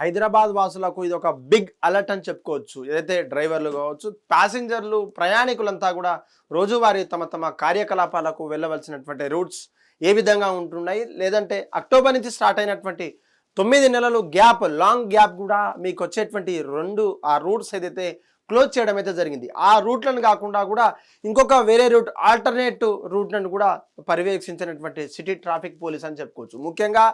హైదరాబాద్ వాసులకు ఇది ఒక బిగ్ అలర్ట్ అని చెప్పుకోవచ్చు. ఏదైతే డ్రైవర్లు కావచ్చు ప్యాసింజర్లు ప్రయాణికులంతా కూడా రోజువారీ తమ తమ కార్యకలాపాలకు వెళ్ళవలసినటువంటి రూట్స్ ఏ విధంగా ఉంటున్నాయి? లేదంటే అక్టోబర్ నుంచి స్టార్ట్ అయినటువంటి తొమ్మిది నెలలు గ్యాప్ లాంగ్ గ్యాప్ కూడా మీకు వచ్చేటువంటి రెండు ఆ రూట్స్ ఏదైతే క్లోజ్ చేయడం అయితే జరిగింది. ఆ రూట్లను కాకుండా కూడా ఇంకొక వేరే రూట్ ఆల్టర్నేట్ రూట్లను కూడా పర్యవేక్షించినటువంటి సిటీ ట్రాఫిక్ పోలీస్ అని చెప్పుకోవచ్చు. ముఖ్యంగా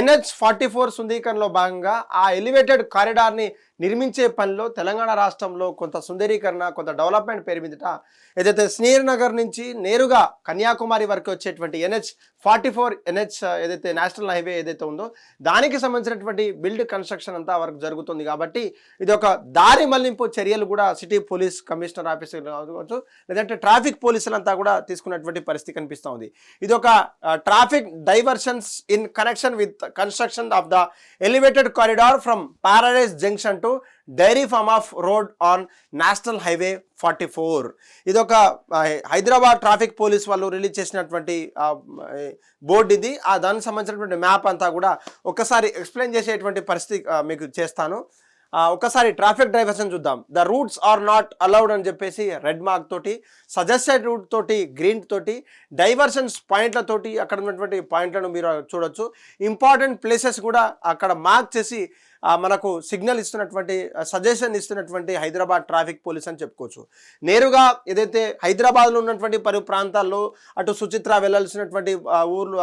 ఎన్హెచ్ ఫార్టీ ఫోర్ సుందీకరణలో భాగంగా ఆ ఎలివేటెడ్ కారిడార్ని నిర్మించే పనిలో తెలంగాణ రాష్ట్రంలో కొంత సుందరీకరణ కొంత డెవలప్మెంట్ పేరు మీదట ఏదైతే స్నేహర్ నగర్ నుంచి నేరుగా కన్యాకుమారి వరకు వచ్చేటువంటి ఎన్హెచ్ ఫార్టీ ఫోర్ ఎన్హెచ్ ఏదైతే నేషనల్ హైవే ఏదైతే ఉందో దానికి సంబంధించినటువంటి బిల్డ్ కన్స్ట్రక్షన్ అంతా వరకు జరుగుతుంది కాబట్టి ఇది ఒక దారి మళ్ళింపు చర్యలు కూడా సిటీ పోలీస్ కమిషనర్ ఆఫీసర్ కావచ్చు లేదంటే ట్రాఫిక్ పోలీసులంతా కూడా తీసుకున్నటువంటి పరిస్థితి కనిపిస్తూ ఉంది. ఇది ఒక traffic diversions in connection with construction of the elevated corridor from Paradise junction to dairy farm of road on national highway forty four. ఇది ఒక హైదరాబాద్ ట్రాఫిక్ పోలీస్ వాళ్ళు రిలీజ్ చేసినటువంటి బోర్డు ఇది. ఆ దానికి సంబంధించినటువంటి మ్యాప్ అంతా కూడా ఒకసారి ఎక్స్ప్లెయిన్ చేసేటువంటి పరిస్థితి మీకు చేస్తాను. ఒకసారి ట్రాఫిక్ డ్రైవర్స్ని చూద్దాం. The routes are not allowed అని చెప్పేసి రెడ్ మార్క్ తోటి సజెస్టెడ్ రూట్ తోటి గ్రీన్ తోటి డైవర్షన్స్ పాయింట్లతోటి అక్కడ ఉన్నటువంటి పాయింట్లను మీరు చూడొచ్చు. ఇంపార్టెంట్ ప్లేసెస్ కూడా అక్కడ మార్క్ చేసి మనకు సిగ్నల్ ఇస్తున్నటువంటి సజెషన్ ఇస్తున్నటువంటి హైదరాబాద్ ట్రాఫిక్ పోలీస్ అని చెప్పుకోవచ్చు. నేరుగా ఏదైతే హైదరాబాద్లో ఉన్నటువంటి పలు ప్రాంతాల్లో అటు సుచిత్ర వెళ్ళాల్సినటువంటి ఊర్లు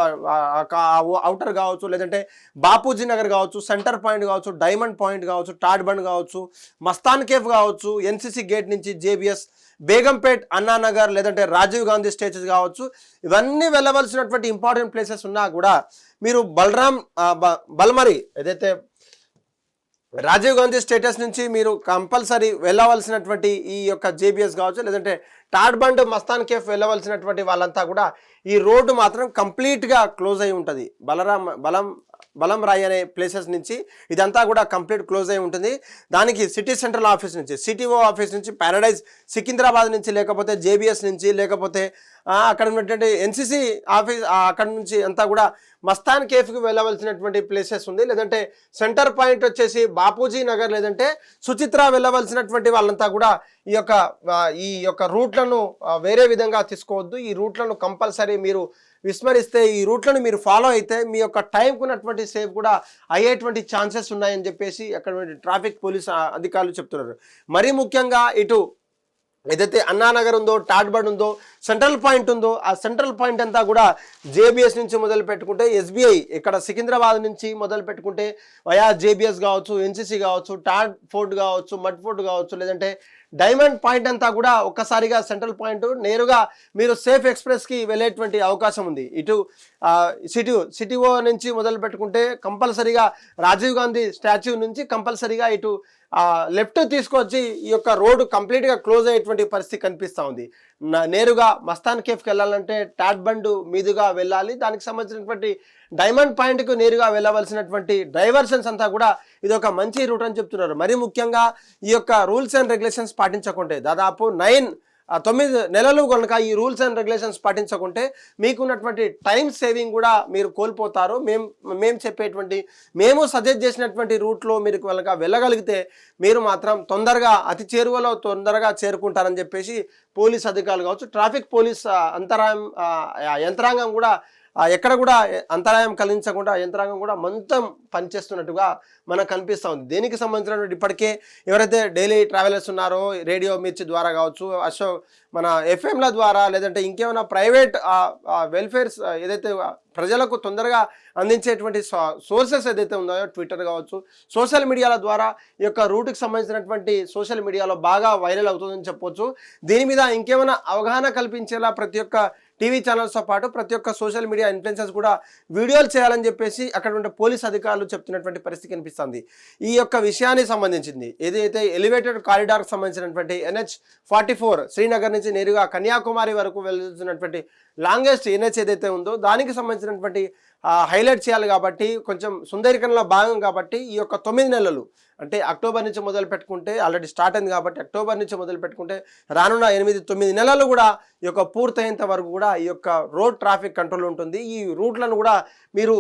అవుటర్ కావచ్చు లేదంటే బాపూజీ నగర్ కావచ్చు సెంటర్ పాయింట్ కావచ్చు డైమండ్ పాయింట్ కావచ్చు టాడ్బండ్ కావచ్చు మస్తాన్ కేఫ్ కావచ్చు ఎన్సిసి గేట్ నుంచి జేబిఎస్ బేగంపేట్ అన్నానగర్ లేదంటే రాజీవ్ గాంధీ స్టేచెస్ కావచ్చు ఇవన్నీ వెళ్ళవలసినటువంటి ఇంపార్టెంట్ ప్లేసెస్ ఉన్నా కూడా మీరు బలరాం బ- బల్మరి ఏదైతే రాజీవ్ గాంధీ స్టేటస్ నుంచి మీరు కంపల్సరీ వెళ్ళవలసినటువంటి ఈ యొక్క జేబిఎస్ కావచ్చు లేదంటే టాడ్బండ్ మస్తాన్ కేఫ్ వెళ్ళవలసినటువంటి వాళ్ళంతా కూడా ఈ రోడ్డు మాత్రం కంప్లీట్గా క్లోజ్ అయి ఉంటుంది. బలరాం బలం బలం రాయ్ అనే ప్లేసెస్ నుంచి ఇదంతా కూడా కంప్లీట్ క్లోజ్ అయి ఉంటుంది. దానికి సిటీ సెంట్రల్ ఆఫీస్ నుంచి సిటీఓ ఆఫీస్ నుంచి ప్యారడైజ్ సికింద్రాబాద్ నుంచి లేకపోతే జేబిఎస్ నుంచి లేకపోతే అక్కడ ఉన్నటువంటి ఎన్సిసి ఆఫీస్ అక్కడ నుంచి అంతా కూడా మస్తాన్ కేఫ్కి వెళ్ళవలసినటువంటి ప్లేసెస్ ఉంది. లేదంటే సెంటర్ పాయింట్ వచ్చేసి బాపూజీ నగర్ లేదంటే సుచిత్ర వెళ్ళవలసినటువంటి వాళ్ళంతా కూడా ఈ యొక్క ఈ యొక్క రూట్లను వేరే విధంగా తీసుకోవద్దు. ఈ రూట్లను కంపల్సరీ మీరు విస్మరిస్తే ఈ రూట్లను మీరు ఫాలో అయితే మీ యొక్క టైంకు ఉన్నటువంటి సేఫ్ కూడా అయ్యేటువంటి ఛాన్సెస్ ఉన్నాయని చెప్పేసి అక్కడ ట్రాఫిక్ పోలీస్ అధికారులు చెప్తున్నారు. మరీ ముఖ్యంగా ఇటు ఏదైతే అన్నానగర్ ఉందో టాడ్బడ్ ఉందో సెంట్రల్ పాయింట్ ఉందో ఆ సెంట్రల్ పాయింట్ అంతా కూడా జేబీఎస్ నుంచి మొదలు పెట్టుకుంటే ఎస్బీఐ ఇక్కడ సికింద్రాబాద్ నుంచి మొదలు పెట్టుకుంటే వయా జేబీఎస్ కావచ్చు ఎన్సీసీ కావచ్చు టాడ్ ఫోర్ట్ కావచ్చు మడ్ ఫోర్ట్ కావచ్చు లేదంటే డైమండ్ పాయింట్ అంతా కూడా ఒక్కసారిగా సెంట్రల్ పాయింట్ నేరుగా మీరు సేఫ్ ఎక్స్ప్రెస్కి వెళ్ళేటువంటి అవకాశం ఉంది. ఇటు సిటీ సిటీఓ నుంచి మొదలు పెట్టుకుంటే కంపల్సరీగా రాజీవ్ గాంధీ స్టాచ్యూ నుంచి కంపల్సరీగా ఇటు లెఫ్ట్ తీసుకొచ్చి ఈ యొక్క రోడ్డు కంప్లీట్గా క్లోజ్ అయ్యేటువంటి పరిస్థితి కనిపిస్తూ ఉంది. నేరుగా మస్తాన్ కేఫ్కి వెళ్ళాలంటే టాట్ బండ్ మీదుగా వెళ్ళాలి. దానికి సంబంధించినటువంటి డైమండ్ పాయింట్కు నేరుగా వెళ్ళవలసినటువంటి డైవర్షన్స్ అంతా కూడా ఇది ఒక మంచి రూట్ అని చెప్తున్నారు. మరీ ముఖ్యంగా ఈ యొక్క రూల్స్ అండ్ రెగ్యులేషన్స్ పాటించకుంటే దాదాపు నైన్ తొమ్మిది నెలలు కనుక ఈ రూల్స్ అండ్ రెగ్యులేషన్స్ పాటించకుంటే మీకున్నటువంటి టైం సేవింగ్ కూడా మీరు కోల్పోతారు. మేము మేము చెప్పేటువంటి మేము సజెస్ట్ చేసినటువంటి రూట్లో మీరు కనుక వెళ్ళగలిగితే మీరు మాత్రం తొందరగా అతి చేరువలో తొందరగా చేరుకుంటారని చెప్పేసి పోలీస్ అధికారులు కావచ్చు ట్రాఫిక్ పోలీస్ అంతరాయం ఆ, యంత్రాంగం కూడా ఎక్కడ కూడా అంతరాయం కలిగించకుండా యంత్రాంగం కూడా మొత్తం పనిచేస్తున్నట్టుగా మనకు కనిపిస్తూ ఉంది. దీనికి సంబంధించినటువంటి ఇప్పటికే ఎవరైతే డైలీ ట్రావెలర్స్ ఉన్నారో రేడియో మిర్చి ద్వారా కావచ్చు అశో మన ఎఫ్ఎంల ద్వారా లేదంటే ఇంకేమైనా ప్రైవేట్ వెల్ఫేర్స్ ఏదైతే ప్రజలకు తొందరగా అందించేటువంటి సోర్సెస్ ఏదైతే ఉన్నాయో ట్విట్టర్ కావచ్చు సోషల్ మీడియాల ద్వారా ఈ యొక్క రూట్కి సంబంధించినటువంటి సోషల్ మీడియాలో బాగా వైరల్ అవుతుందని చెప్పొచ్చు. దీని మీద ఇంకేమైనా అవగాహన కల్పించేలా ప్రతి ఒక్క టీవీ ఛానల్స్తో పాటు ప్రతి ఒక్క సోషల్ మీడియా ఇన్ఫ్లుయెన్సర్స్ కూడా వీడియోలు చేయాలని చెప్పేసి అక్కడ ఉండే పోలీస్ అధికారులు చెప్తున్నటువంటి పరిస్థితి కనిపిస్తుంది. ఈ యొక్క విషయానికి సంబంధించింది. ఏదైతే ఎలివేటెడ్ కారిడార్కి సంబంధించినటువంటి ఎన్హెచ్ ఫార్టీ ఫోర్ శ్రీనగర్ నుంచి నేరుగా కన్యాకుమారి వరకు వెళ్తున్నటువంటి లాంగెస్ట్ ఎన్హెచ్ ఏదైతే ఉందో దానికి సంబంధించినటువంటి హైలైట్ చేయాలి కాబట్టి కొంచెం సుందరీకరణలో భాగం కాబట్టి ఈ యొక్క తొమ్మిది నెలలు అంటే అక్టోబర్ నుంచి మొదలు పెట్టుకుంటే ఆల్రెడీ స్టార్ట్ అయింది కాబట్టి అక్టోబర్ నుంచి మొదలు పెట్టుకుంటే రానున్న ఎనిమిది తొమ్మిది నెలలు కూడా ఈ యొక్క పూర్తయ్యేంత వరకు కూడా ఈ యొక్క రోడ్ ట్రాఫిక్ కంట్రోల్ ఉంటుంది. ఈ రూట్లను కూడా మీరు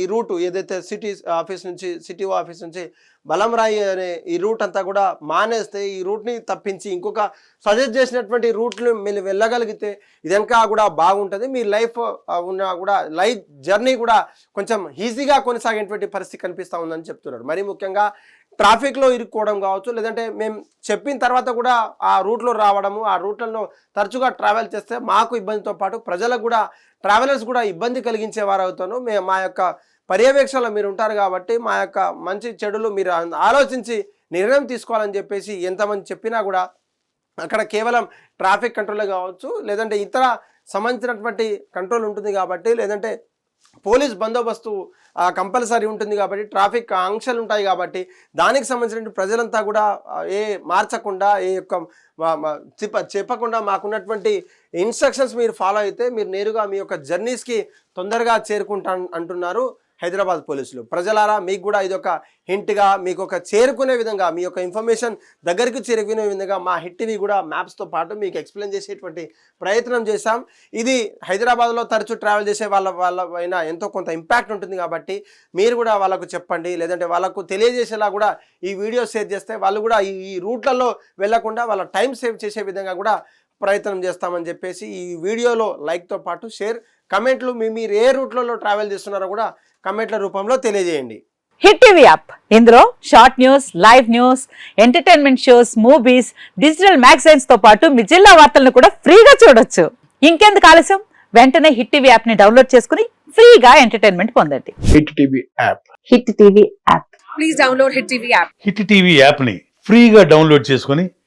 ఈ రూట్ ఏదైతే సిటీ ఆఫీస్ నుంచి సిటీ ఆఫీస్ నుంచి బలంరాయి అనే ఈ రూట్ అంతా కూడా మానేస్తే ఈ రూట్ని తప్పించి ఇంకొక సజెస్ట్ చేసినటువంటి రూట్లు మీరు వెళ్ళగలిగితే ఇదంతా కూడా బాగుంటుంది. మీ లైఫ్ ఉన్న కూడా లైఫ్ జర్నీ కూడా కొంచెం ఈజీగా కొనసాగేటువంటి పరిస్థితి కనిపిస్తూ ఉందని చెప్తున్నారు. మరి ముఖ్యంగా ట్రాఫిక్లో ఇరుక్కోవడం కావచ్చు లేదంటే మేము చెప్పిన తర్వాత కూడా ఆ రూట్లో రావడము ఆ రూట్లలో తరచుగా ట్రావెల్ చేస్తే మాకు ఇబ్బందితో పాటు ప్రజలకు కూడా ట్రావెలర్స్ కూడా ఇబ్బంది కలిగించే వారు అవుతాను మేము మా యొక్క పర్యవేక్షణలో మీరు ఉంటారు కాబట్టి మా యొక్క మంచి చెడులు మీరు ఆలోచించి నిర్ణయం తీసుకోవాలని చెప్పేసి ఎంతమంది చెప్పినా కూడా అక్కడ కేవలం ట్రాఫిక్ కంట్రోలే కావచ్చు లేదంటే ఇతర సంబంధించినటువంటి కంట్రోల్ ఉంటుంది కాబట్టి లేదంటే పోలీస్ బందోబస్తు కంపల్సరీ ఉంటుంది కాబట్టి ట్రాఫిక్ ఆంక్షలు ఉంటాయి కాబట్టి దానికి సంబంధించిన ప్రజలంతా కూడా ఏ మార్చకుండా ఏ యొక్క చెప్ప చెప్పకుండా మాకున్నటువంటి ఇన్స్ట్రక్షన్స్ మీరు ఫాలో అయితే మీరు నేరుగా మీ యొక్క జర్నీస్కి తొందరగా చేరుకుంటా అంటున్నారు. హైదరాబాద్ పోలీసులు. ప్రజలారా మీకు కూడా ఇది ఒక హింట్గా మీకు ఒక చేరుకునే విధంగా మీ యొక్క ఇన్ఫర్మేషన్ దగ్గరికి చేరుకునే విధంగా మా హిట్ టీవీ కూడా మ్యాప్స్తో పాటు మీకు ఎక్స్ప్లెయిన్ చేసేటువంటి ప్రయత్నం చేశాం. ఇది హైదరాబాద్లో తరచూ ట్రావెల్ చేసే వాళ్ళ వాళ్ళ పైన ఎంతో కొంత ఇంపాక్ట్ ఉంటుంది కాబట్టి మీరు కూడా వాళ్ళకు చెప్పండి. లేదంటే వాళ్ళకు తెలియజేసేలా కూడా ఈ వీడియో షేర్ చేస్తే వాళ్ళు కూడా ఈ ఈ రూట్లలో వెళ్ళకుండా వాళ్ళ టైం సేవ్ చేసే విధంగా కూడా ప్రయత్నం చేస్తామని చెప్పేసి ఈ వీడియోలో లైక్తో పాటు షేర్ కమెంట్లు మీ మీరు ఏ రూట్లలో ట్రావెల్ చేస్తున్నారో కూడా కమెంట్ల రూపంలో తెలియజేయండి. Hit TV app. ఇందులో short news live news entertainment shows movies digital మ్యాగజైన్స్తో పాటు మీ జిల్లా వార్తలను కూడా ఫ్రీగా చూడొచ్చు. ఇంకెందుకు ఆలస్యం? వెంటనే హిట్ టీవీ యాప్ని డౌన్లోడ్ చేసుకుని ఫ్రీగా ఎంటర్టైన్మెంట్ పొందండి. Hit TV app. Hit TV app. Please download Hit TV app. Hit TV యాప్ని ఫ్రీగా డౌన్లోడ్ చేసుకొని